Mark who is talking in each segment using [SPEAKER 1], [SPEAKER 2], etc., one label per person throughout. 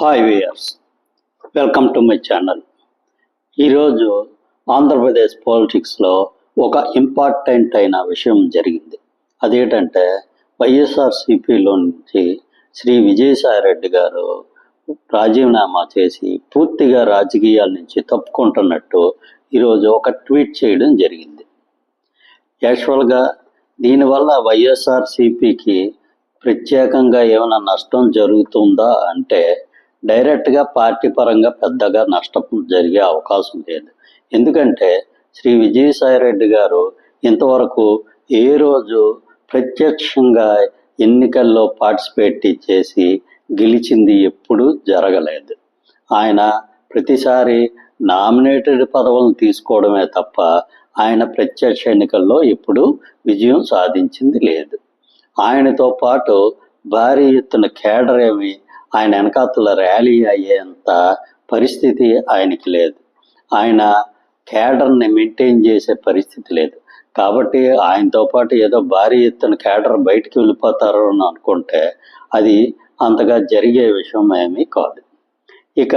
[SPEAKER 1] Hi viewers welcome to my channel. ఈరోజు ఆంధ్రప్రదేశ్ పాలిటిక్స్లో ఒక ఇంపార్టెంట్ అయిన విషయం జరిగింది. అదేంటంటే వైఎస్ఆర్సిపిలో నుంచి శ్రీ విజయసాయిరెడ్డి గారు రాజీనామా చేసి పూర్తిగా రాజకీయాల నుంచి తప్పుకుంటున్నట్టు ఈరోజు ఒక ట్వీట్ చేయడం జరిగింది. యాక్చువల్గా దీనివల్ల వైఎస్ఆర్సిపికి ప్రత్యేకంగా ఏమైనా నష్టం జరుగుతుందా అంటే డైరెక్ట్గా పార్టీ పరంగా పెద్దగా నష్టం జరిగే అవకాశం లేదు. ఎందుకంటే శ్రీ విజయసాయిరెడ్డి గారు ఇంతవరకు ఏ రోజు ప్రత్యక్షంగా ఎన్నికల్లో పార్టిసిపేట్ చేసి గెలిచింది ఎప్పుడూ జరగలేదు. ఆయన ప్రతిసారి నామినేటెడ్ పదవులను తీసుకోవడమే తప్ప ఆయన ప్రత్యక్ష ఎన్నికల్లో ఎప్పుడూ విజయం సాధించింది లేదు. ఆయనతో పాటు భారీ ఎత్తున కేడర్ ఏమి ఆయన వెనకాతల ర్యాలీ అయ్యేంత పరిస్థితి ఆయనకి లేదు. ఆయన కేడర్ని మెయింటైన్ చేసే పరిస్థితి లేదు. కాబట్టి ఆయనతో పాటు ఏదో భారీ ఎత్తున కేడర్ బయటికి వెళ్ళిపోతారు అని అనుకుంటే అది అంతగా జరిగే విషయం ఏమీ కాదు. ఇక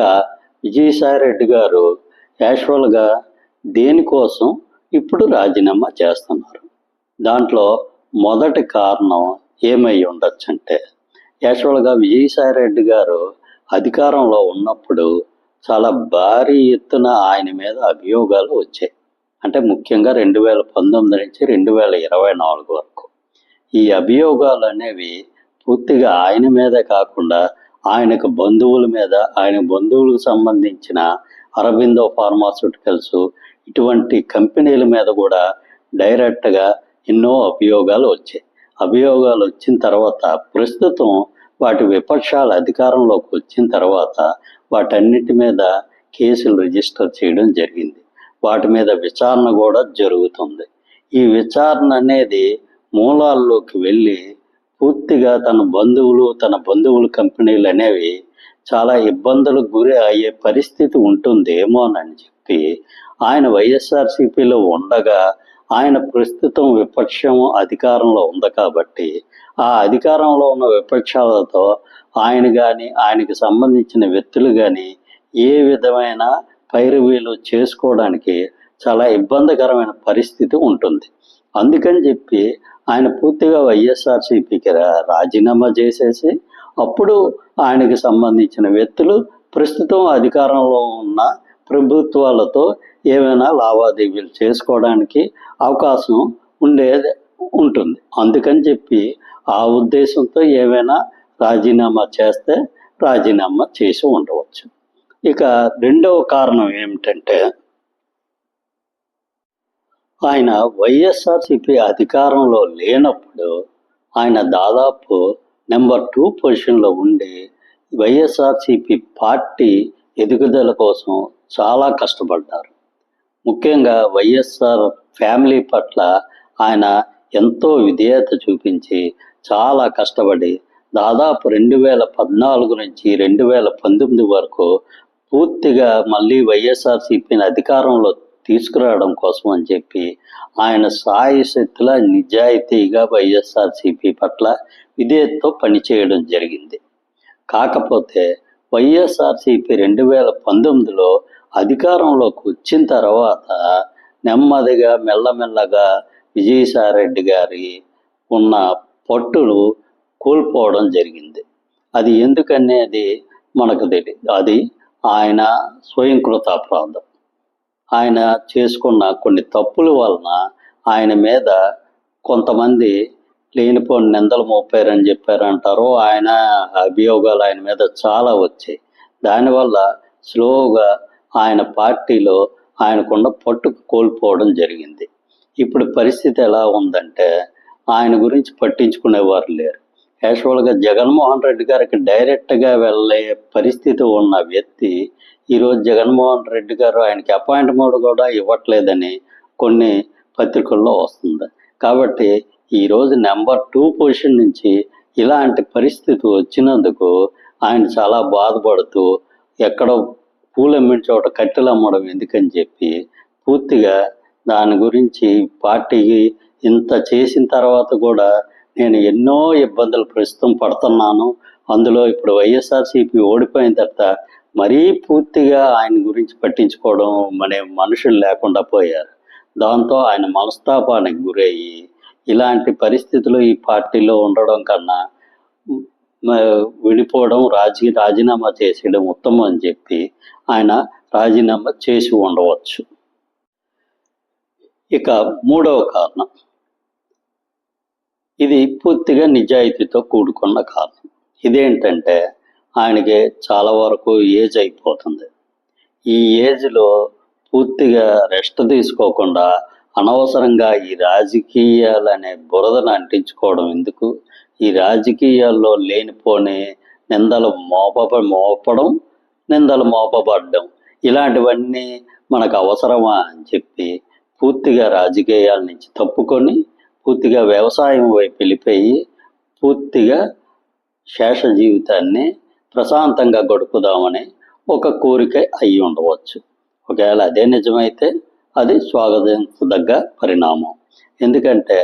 [SPEAKER 1] విజయసాయి రెడ్డి గారు యాక్చువల్గా దేనికోసం ఇప్పుడు రాజీనామా చేస్తున్నారు? దాంట్లో మొదటి కారణం ఏమై ఉండొచ్చు యాక్చువల్గా విజయసాయి రెడ్డి గారు అధికారంలో ఉన్నప్పుడు చాలా భారీ ఎత్తున ఆయన మీద అభియోగాలు వచ్చాయి. అంటే ముఖ్యంగా రెండు వేల పంతొమ్మిది నుంచి రెండు వేల ఇరవై నాలుగు వరకు. ఈ అభియోగాలు అనేవి పూర్తిగా ఆయన మీదే కాకుండా ఆయనకు బంధువుల మీద ఆయన బంధువులకు సంబంధించిన అరబిందో ఫార్మాస్యూటికల్స్ ఇటువంటి కంపెనీల మీద కూడా డైరెక్ట్గా ఎన్నో అభియోగాలు వచ్చాయి. అభియోగాలు వచ్చిన తర్వాత ప్రస్తుతం వాటి విపక్షాలు అధికారంలోకి వచ్చిన తర్వాత వాటన్నిటి మీద కేసులు రిజిస్టర్ చేయడం జరిగింది. వాటి మీద విచారణ కూడా జరుగుతుంది. ఈ విచారణ అనేది మూలాల్లోకి వెళ్ళి పూర్తిగా తన బంధువులు తన బంధువుల కంపెనీలు అనేవి చాలా ఇబ్బందులకు గురి అయ్యే పరిస్థితి ఉంటుందేమోనని చెప్పి ఆయన వైఎస్ఆర్సీపీలో ఉండగా ఆయన ప్రస్తుతం విపక్షం అధికారంలో ఉంది కాబట్టి ఆ అధికారంలో ఉన్న విపక్షాలతో ఆయన కానీ ఆయనకి సంబంధించిన వ్యక్తులు కానీ ఏ విధమైన పైరువీలు చేసుకోవడానికి చాలా ఇబ్బందికరమైన పరిస్థితి ఉంటుంది. అందుకని చెప్పి ఆయన పూర్తిగా వైఎస్ఆర్సీపీకి రాజీనామా చేసేసి అప్పుడు ఆయనకి సంబంధించిన వ్యక్తులు ప్రస్తుతం అధికారంలో ఉన్న ప్రభుత్వాలతో ఏమైనా లావాదేవీలు చేసుకోవడానికి అవకాశం ఉండేది ఉంటుంది. అందుకని చెప్పి ఆ ఉద్దేశంతో ఏమైనా రాజీనామా చేస్తే రాజీనామా చేసి ఉండవచ్చు. ఇక రెండవ కారణం ఏమిటంటే ఆయన వైఎస్ఆర్సిపి అధికారంలో లేనప్పుడు ఆయన దాదాపు నెంబర్ టూ పొజిషన్లో ఉండి వైఎస్ఆర్సిపి పార్టీ ఎదుగుదల కోసం చాలా కష్టపడ్డారు. ముఖ్యంగా వైఎస్ఆర్ ఫ్యామిలీ పట్ల ఆయన ఎంతో విధేయత చూపించి చాలా కష్టపడి దాదాపు రెండు వేల పద్నాలుగు నుంచి రెండు వేల పంతొమ్మిది వరకు పూర్తిగా మళ్ళీ వైఎస్ఆర్సీపీని అధికారంలో తీసుకురావడం కోసం అని చెప్పి ఆయన సాయి శక్తుల నిజాయితీగా వైఎస్ఆర్సీపీ పట్ల విధేయతతో పనిచేయడం జరిగింది. కాకపోతే వైఎస్ఆర్సీపీ రెండు వేల పంతొమ్మిదిలో అధికారంలోకి వచ్చిన తర్వాత నెమ్మదిగా మెల్లమెల్లగా విజయసాయిరెడ్డి గారి ఉన్న పట్టులు కోల్పోవడం జరిగింది. అది ఎందుకనేది మనకు తెలియదు అది ఆయన స్వయంకృతాపరాధం ఆయన చేసుకున్న కొన్ని తప్పుల వలన ఆయన మీద కొంతమంది లేనిపోని నిందలు మోపారని చెప్పారంటారు. ఆయన అభియోగాలు ఆయన మీద చాలా వచ్చాయి. దానివల్ల స్లోగా ఆయన పార్టీలో ఆయనకున్న పట్టుకు కోల్పోవడం జరిగింది. ఇప్పుడు పరిస్థితి ఎలా ఉందంటే ఆయన గురించి పట్టించుకునేవారు లేరు. యాక్చువల్గా జగన్మోహన్ రెడ్డి గారికి డైరెక్ట్గా వెళ్ళే పరిస్థితి ఉన్న వ్యక్తి ఈరోజు జగన్మోహన్ రెడ్డి గారు ఆయనకి అపాయింట్మెంట్ కూడా ఇవ్వట్లేదని కొన్ని పత్రికల్లో వస్తుంది. కాబట్టి ఈరోజు నెంబర్ టూ పొజిషన్ నుంచి ఇలాంటి పరిస్థితి వచ్చినందుకు ఆయన చాలా బాధపడుతూ ఎక్కడో పూలు అమ్మిన చోట కట్టెలు అమ్మడం ఎందుకని చెప్పి పూర్తిగా దాని గురించి పార్టీకి ఇంత చేసిన తర్వాత కూడా నేను ఎన్నో ఇబ్బందులు ప్రస్తుతం పడుతున్నాను. అందులో ఇప్పుడు వైఎస్ఆర్సీపీ ఓడిపోయిన తర్వాత మరీ పూర్తిగా ఆయన గురించి పట్టించుకోవడం అనే మనుషులు లేకుండా పోయారు. దాంతో ఆయన మనస్తాపానికి గురయ్యి ఇలాంటి పరిస్థితులు ఈ పార్టీలో ఉండడం కన్నా విడిపోవడం రాజీ రాజీనామా చేసేయడం ఉత్తమం అని చెప్పి ఆయన రాజీనామా చేసి ఉండవచ్చు. ఇక మూడవ కారణం. ఇది పూర్తిగా నిజాయితీతో కూడుకున్న కారణం. ఇదేంటంటే ఆయనకి చాలా వరకు ఏజ్ అయిపోతుంది. ఈ ఏజ్లో పూర్తిగా రెస్ట్ తీసుకోకుండా అనవసరంగా ఈ రాజకీయాలనే బురదను అంటించుకోవడం ఎందుకు? ఈ రాజకీయాల్లో లేనిపోని నిందలు మోప మోపడం నిందలు మోపబడడం ఇలాంటివన్నీ మనకు అవసరమా అని చెప్పి పూర్తిగా రాజకీయాల నుంచి తప్పుకొని పూర్తిగా వ్యవసాయం వైపు వెళ్ళిపోయి పూర్తిగా శేష జీవితాన్ని ప్రశాంతంగా గడుపుదామని ఒక కోరిక అయి ఉండవచ్చు. ఒకవేళ అదే నిజమైతే అది స్వాగతించదగ్గ పరిణామం. ఎందుకంటే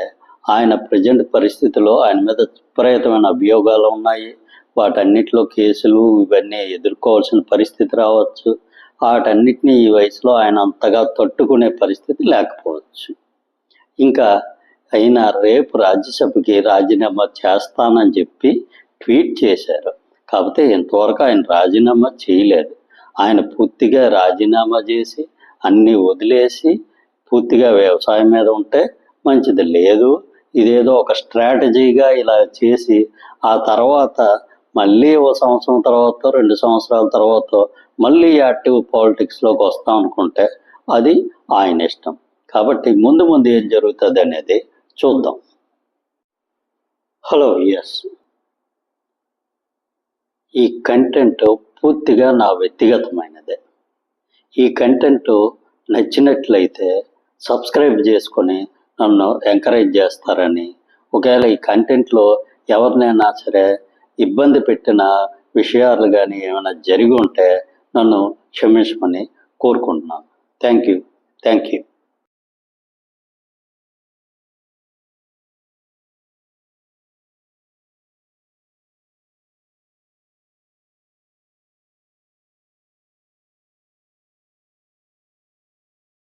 [SPEAKER 1] ఆయన ప్రజెంట్ పరిస్థితిలో ఆయన మీద విపరీతమైన అభియోగాలు ఉన్నాయి. వాటన్నిటిలో కేసులు ఇవన్నీ ఎదుర్కోవాల్సిన పరిస్థితి రావచ్చు. వాటన్నిటిని ఈ వయసులో ఆయన అంతగా తట్టుకునే పరిస్థితి లేకపోవచ్చు. ఇంకా అయినా రేపు రాజ్యసభకి రాజీనామా చేస్తానని చెప్పి ట్వీట్ చేశారు. కాకపోతే ఇంతవరకు ఆయన రాజీనామా చేయలేదు. ఆయన పూర్తిగా రాజీనామా చేసి అన్నీ వదిలేసి పూర్తిగా వ్యవసాయం మీద ఉంటే మంచిది. లేదు ఇదేదో ఒక స్ట్రాటజీగా ఇలా చేసి ఆ తర్వాత మళ్ళీ ఓ సంవత్సరం తర్వాత రెండు సంవత్సరాల తర్వాత మళ్ళీ యాక్టివ్ పాలిటిక్స్లోకి వస్తాం అనుకుంటే అది ఆయన ఇష్టం. కాబట్టి ముందు ముందు ఏం జరుగుతుంది అనేది చూద్దాం. హలో ఎస్ ఈ కంటెంట్ పూర్తిగా నా వ్యక్తిగతమైనదే. ఈ కంటెంట్ నచ్చినట్లయితే సబ్స్క్రైబ్ చేసుకొని నన్ను ఎంకరేజ్ చేస్తారని. ఒకవేళ ఈ కంటెంట్లో ఎవరినైనా సరే ఇబ్బంది పెట్టిన విషయాలు కానీ ఏమైనా జరిగి ఉంటే నన్ను క్షమించమని కోరుకుంటున్నాను. Thank you. Thank you.